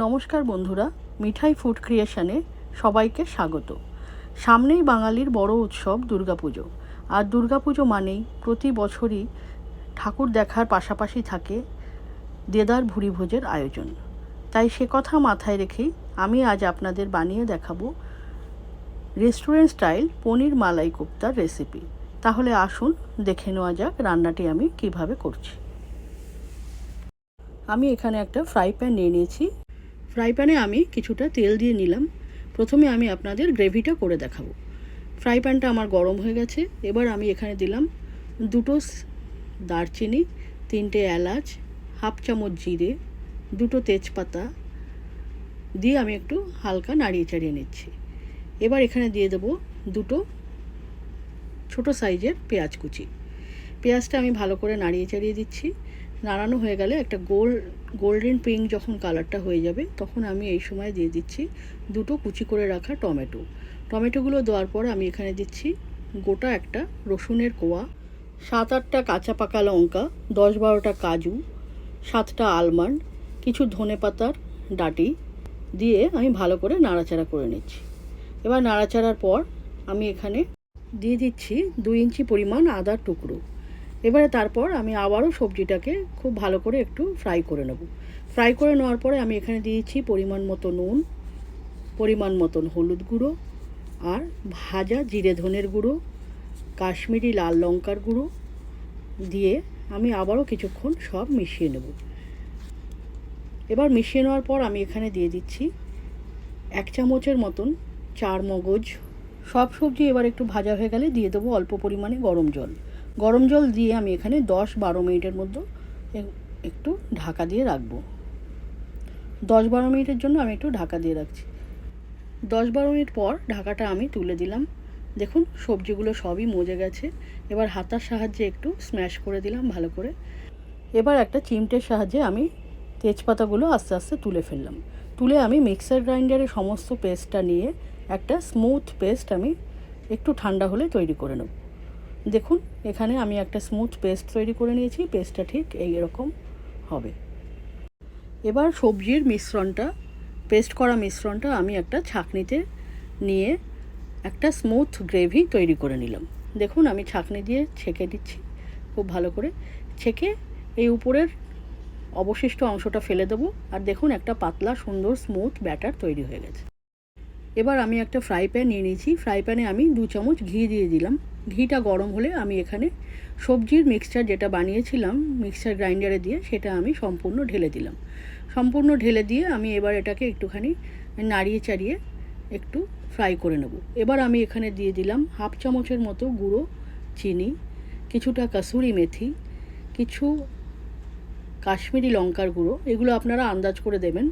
নমস্কার বন্ধুরা, মিঠাই ফুড ক্রিয়েশনে সবাইকে স্বাগত। সামনেই বাঙালির বড় উৎসব দুর্গাপুজো। আর দুর্গাপুজো মানেই প্রতি বছরই ঠাকুর দেখার পাশাপাশি থাকে দেদার ভুরি ভোজের আয়োজন। তাই সে কথা মাথায় রেখেই আমি আজ আপনাদের বানিয়ে দেখাবো রেস্টুরেন্ট স্টাইল পনির মালাই কোপ্তার রেসিপি। তাহলে আসুন, দেখে নেওয়া যাক রান্নাটি আমি কীভাবে করছি। আমি এখানে একটা ফ্রাই প্যান নিয়ে নিয়েছি। ফ্রাই প্যানে আমি কিছুটা তেল দিয়ে নিলাম। প্রথমে আমি আপনাদের গ্রেভিটা করে দেখাবো। ফ্রাই প্যানটা আমার গরম হয়ে গেছে। এবার আমি এখানে দিলাম দুটো দারচিনি, তিনটে এলাচ, হাফ চামচ জিরে, দুটো তেজপাতা দিয়ে আমি একটু হালকা নাড়িয়ে চাড়িয়ে নিচ্ছি। এবার এখানে দিয়ে দেবো দুটো ছোট সাইজের পেঁয়াজ কুচি। পেঁয়াজটা আমি ভালো করে নাড়িয়ে চাড়িয়ে দিচ্ছি। নাড়ানো হয়ে গেলে একটা গোল, গোল্ডেন পিঙ্ক যখন কালারটা হয়ে যাবে, তখন আমি এই সময় দিয়ে দিচ্ছি দুটো কুচি করে রাখা টমেটো। টমেটোগুলো দেওয়ার পর আমি এখানে দিচ্ছি গোটা একটা রসুনের কোয়া, সাত আটটা কাঁচা পাকা লঙ্কা, দশ বারোটা কাজু, সাতটা আলমন্ড, কিছু ধনে পাতার ডাটি দিয়ে আমি ভালো করে নাড়াচাড়া করে নিচ্ছি। এবার নাড়াচাড়ার পর আমি এখানে দিয়ে দিচ্ছি দুই ইঞ্চি পরিমাণ আদার টুকরো। এবারে তারপর আমি আবারও সবজিটাকে খুব ভালো করে একটু ফ্রাই করে নেব। ফ্রাই করে নেওয়ার পরে আমি এখানে দিয়েছি পরিমাণ মতো নুন, পরিমাণ মতন হলুদ গুঁড়ো আর ভাজা জিরে ধনের গুঁড়ো, কাশ্মীরি লাল লঙ্কার গুঁড়ো দিয়ে আমি আবারও কিছুক্ষণ সব মিশিয়ে নেব। এবার মিশিয়ে নেওয়ার পর আমি এখানে দিয়ে দিচ্ছি এক চামচের মতন চার মগজ। সব সবজি এবার একটু ভাজা হয়ে গেলে দিয়ে দেবো অল্প পরিমাণে গরম জল। গরম জল দিয়ে আমি এখানে দশ বারো মিনিটের মধ্যে একটু ঢাকা দিয়ে রাখব। দশ বারো মিনিটের জন্য আমি একটু ঢাকা দিয়ে রাখছি। দশ বারো মিনিট পর ঢাকাটা আমি তুলে দিলাম। দেখুন, সবজিগুলো সবই মজে গেছে। এবার হাতার সাহায্যে একটু স্ম্যাশ করে দিলাম ভালো করে। এবার একটা চিমটের সাহায্যে আমি তেজপাতাগুলো আস্তে আস্তে তুলে ফেললাম। তুলে আমি মিক্সার গ্রাইন্ডারে সমস্ত পেস্টটা নিয়ে একটা স্মুথ পেস্ট আমি একটু ঠান্ডা হলে তৈরি করে নেব। দেখুন, এখানে আমি একটা স্মুথ পেস্ট তৈরি করে নিয়েছি পেস্টটা ঠিক এই এরকম হবে। এবার সবজির মিশ্রণটা পেস্ট করা মিশ্রণটা আমি একটা ছাঁকনিতে নিয়ে একটা স্মুথ গ্রেভি তৈরি করে নিলাম। দেখুন, আমি ছাঁকনি দিয়ে ছেঁকে দিচ্ছি খুব ভালো করে। ছেঁকে এই উপরের অবশিষ্ট অংশটা ফেলে দেবো। আর দেখুন, একটা পাতলা, সুন্দর স্মুথ ব্যাটার তৈরি হয়ে গেছে। এবার আমি একটা ফ্রাই প্যান নিয়ে নিয়েছি। ফ্রাই প্যানে আমি দু চামচ ঘি দিয়ে দিলাম। ঘিটা গরম হলে আমি এখানে সবজির মিক্সচার যেটা বানিয়েছিলাম মিক্সচার গ্রাইন্ডারে দিয়ে, সেটা আমি সম্পূর্ণ ঢেলে দিলাম। সম্পূর্ণ ঢেলে দিয়ে আমি এবার এটাকে একটুখানি নাড়িয়ে চাড়িয়ে একটু ফ্রাই করে নেব। এবার আমি এখানে দিয়ে দিলাম হাফ চামচের মতো গুঁড়ো চিনি, কিছুটা কাসুরি মেথি, কিছু কাশ্মীরি লঙ্কার গুঁড়ো। এগুলো আপনারা আন্দাজ করে দেবেন।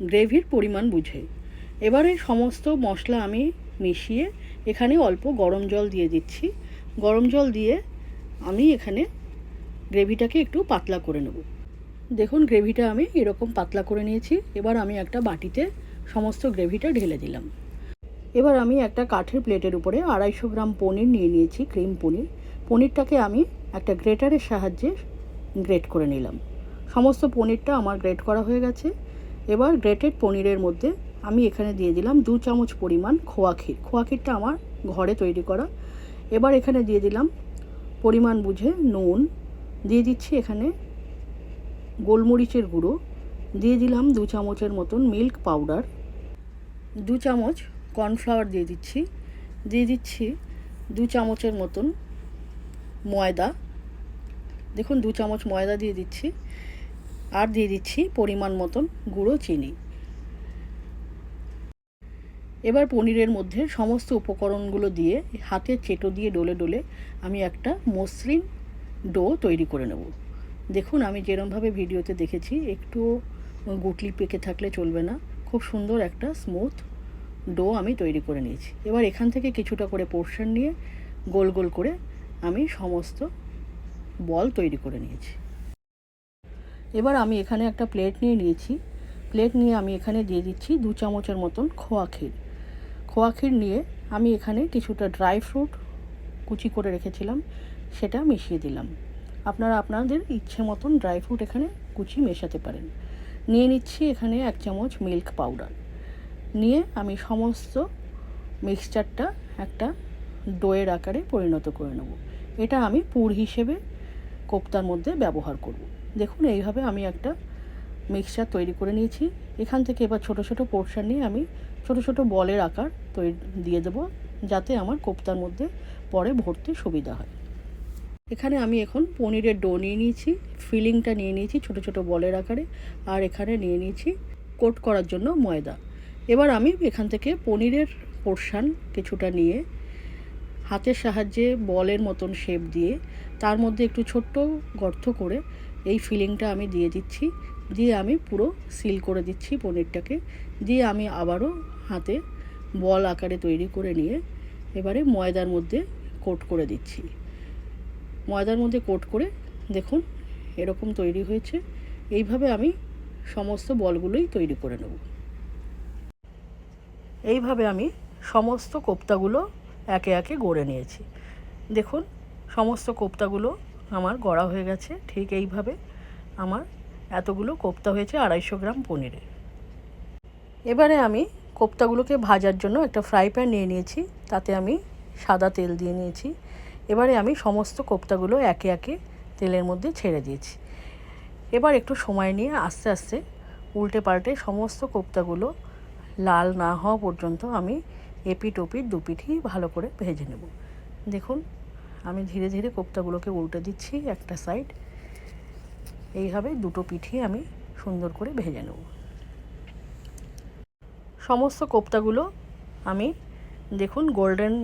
গ্রেভির পরিমাণ বুঝে। এবারে সমস্ত মশলা আমি মিশিয়ে এখানে অল্প গরম জল দিয়ে দিচ্ছি। গরম জল দিয়ে আমি এখানে গ্রেভিটাকে একটু পাতলা করে নেব। দেখুন, গ্রেভিটা আমি এরকম পাতলা করে নিয়েছি। এবার আমি একটা বাটিতে সমস্ত গ্রেভিটা ঢেলে দিলাম। এবার আমি একটা কাঠের প্লেটের উপরে আড়াইশো গ্রাম পনির নিয়ে নিয়েছি, ক্রিম পনির। পনিরটাকে আমি একটা গ্রেটারের সাহায্যে গ্রেট করে নিলাম। সমস্ত পনিরটা আমার গ্রেট করা হয়ে গেছে। এবার গ্রেটেড পনিরের মধ্যে আমি এখানে দিয়ে দিলাম দু চামচ পরিমাণ খোয়া ক্ষীর। খোয়া ক্ষীরটা আমার ঘরে তৈরি করা। এবার এখানে দিয়ে দিলাম পরিমাণ বুঝে নুন। দিয়ে দিচ্ছি এখানে গোলমরিচের গুঁড়ো। দিয়ে দিলাম দু চামচের মতন মিল্ক পাউডার। দু চামচ কর্নফ্লাওয়ার দিয়ে দিচ্ছি। দিয়ে দিচ্ছি দু চামচের মতন ময়দা। দেখুন দু চামচ ময়দা দিয়ে দিচ্ছি। আর দিয়ে দিচ্ছি পরিমাণ মতন গুঁড়ো চিনি। এবার পনিরের মধ্যে সমস্ত উপকরণগুলো দিয়ে হাতের চেটো দিয়ে ডলে ডলে আমি একটা মসৃণ ডো তৈরি করে নেব। দেখুন, আমি যেরমভাবে ভিডিওতে দেখেছি, একটু গুটলি পেকে থাকলে চলবে না। খুব সুন্দর একটা স্মুথ ডো আমি তৈরি করে নিয়েছি। এবার এখান থেকে কিছুটা করে পোর্শন নিয়ে গোল গোল করে আমি সমস্ত বল তৈরি করে নিয়েছি। এবার আমি এখানে একটা প্লেট নিয়ে নিয়েছি। প্লেট নিয়ে আমি এখানে দিয়ে দিচ্ছি দু চামচের মতন খোয়া ক্ষীর। খোয়া ক্ষীর নিয়ে আমি এখানে কিছুটা ড্রাই ফ্রুট কুচি করে রেখেছিলাম, সেটা মিশিয়ে দিলাম। আপনারা আপনাদের ইচ্ছে মতন ড্রাই ফ্রুট এখানে কুচি মেশাতে পারেন। নিয়ে নিচ্ছি এখানে এক চামচ মিল্ক পাউডার। নিয়ে আমি সমস্ত মিক্সচারটা একটা ডোয়ের আকারে পরিণত করে নেব। এটা আমি পুর হিসেবে কোপ্তার মধ্যে ব্যবহার করব। দেখুন, এইভাবে আমি একটা মিক্সচার তৈরি করে নিয়েছি। এখান থেকে এবার ছোট ছোট পোর্শন নিয়ে আমি ছোট ছোট বলের আকার তৈরি দিয়ে দেবো, যাতে আমার কোপ্তার মধ্যে পরে ভরতে সুবিধা হয়। এখানে আমি এখন পনিরের ডো নিয়ে নিয়েছি, ফিলিংটা নিয়ে নিয়েছি ছোট ছোট বলের আকারে, আর এখানে নিয়ে নিয়েছি কোট করার জন্য ময়দা। এবার আমি এখান থেকে পনিরের পোর্শান কিছুটা নিয়ে হাতের সাহায্যে বলের মতন শেপ দিয়ে তার মধ্যে একটু ছোট্ট গর্ত করে এই ফিলিংটা আমি দিয়ে দিচ্ছি, দিয়ে আমি পুরো সিল করে দিচ্ছি পনিরটাকে, দিয়ে আমি আবারও হাতে বল আকারে তৈরি করে নিয়ে এবারে ময়দার মধ্যে কোট করে দিচ্ছি। ময়দার মধ্যে কোট করে দেখুন এরকম তৈরি হয়েছে, এইভাবে আমি সমস্ত বলগুলোই তৈরি করে নেব। এইভাবে আমি সমস্ত কোপ্তাগুলো একে একে গড়ে নিয়েছি। দেখুন সমস্ত কোপ্তাগুলো আমার গড়া হয়ে গেছে, ঠিক এইভাবে আমার এতগুলো কোপ্তা হয়েছে আড়াইশো গ্রাম পনিরে এবারে আমি কোপ্তাগুলোকে ভাজার জন্য একটা ফ্রাই প্যান নিয়ে নিয়েছি, তাতে আমি সাদা তেল দিয়ে নিয়েছি। এবারে আমি সমস্ত কোপ্তাগুলো একে একে তেলের মধ্যে ছেড়ে দিয়েছি। এবার একটু সময় নিয়ে আস্তে আস্তে উল্টে পাল্টে সমস্ত কোপ্তাগুলো লাল না হওয়া পর্যন্ত আমি এপিট ওপিট দুপিঠই ভালো করে ভেজে নেব। দেখুন আমি ধীরে ধীরে কোপ্তাগুলোকে উল্টে দিচ্ছি একটা সাইড এইভাবে দুটো পিঠই আমি সুন্দর করে ভেজে নেব। সমস্ত কোপ্তাগুলো আমি দেখুন গোল্ডেন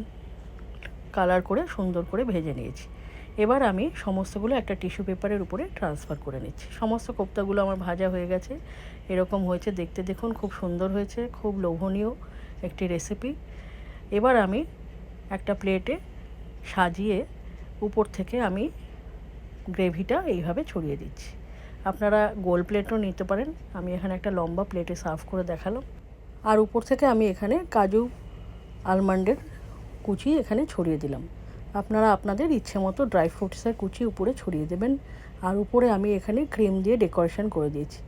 কালার করে সুন্দর করে ভেজে নিয়েছি। এবার আমি সমস্তগুলো একটা টিস্যু পেপারের উপরে ট্রান্সফার করে নিচ্ছি। সমস্ত কোপ্তাগুলো আমার ভাজা হয়ে গেছে। এরকম হয়েছে, দেখতে দেখুন খুব সুন্দর হয়েছে, খুব লোভনীয় একটি রেসিপি এবার আমি একটা প্লেটে সাজিয়ে উপর থেকে আমি গ্রেভিটা এইভাবে ছড়িয়ে দিচ্ছি। আপনারা গোল প্লেটও নিতে পারেন। আমি এখানে একটা লম্বা প্লেটে সার্ভ করে দেখালাম। আর উপর থেকে আমি এখানে কাজু আলমন্ডের কুচি এখানে ছড়িয়ে দিলাম। আপনারা আপনাদের ইচ্ছে মতো ড্রাই ফ্রুটসের কুচি উপরে ছড়িয়ে দেবেন। আর উপরে আমি এখানে ক্রিম দিয়ে ডেকোরেশন করে দিয়েছি।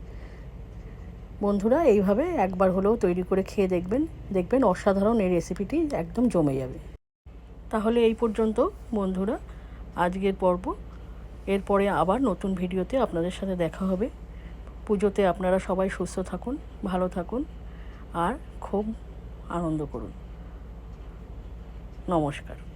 বন্ধুরা, এইভাবে একবার হলেও তৈরি করে খেয়ে দেখবেন। দেখবেন অসাধারণ এই রেসিপিটি একদম জমে যাবে। তাহলে এই পর্যন্ত, বন্ধুরা। আজকের পর্ব। এরপরে আবার নতুন ভিডিওতে আপনাদের সাথে দেখা হবে। পুজোতে আপনারা সবাই সুস্থ থাকুন, ভালো থাকুন, আর খুব আনন্দ করুন। নমস্কার।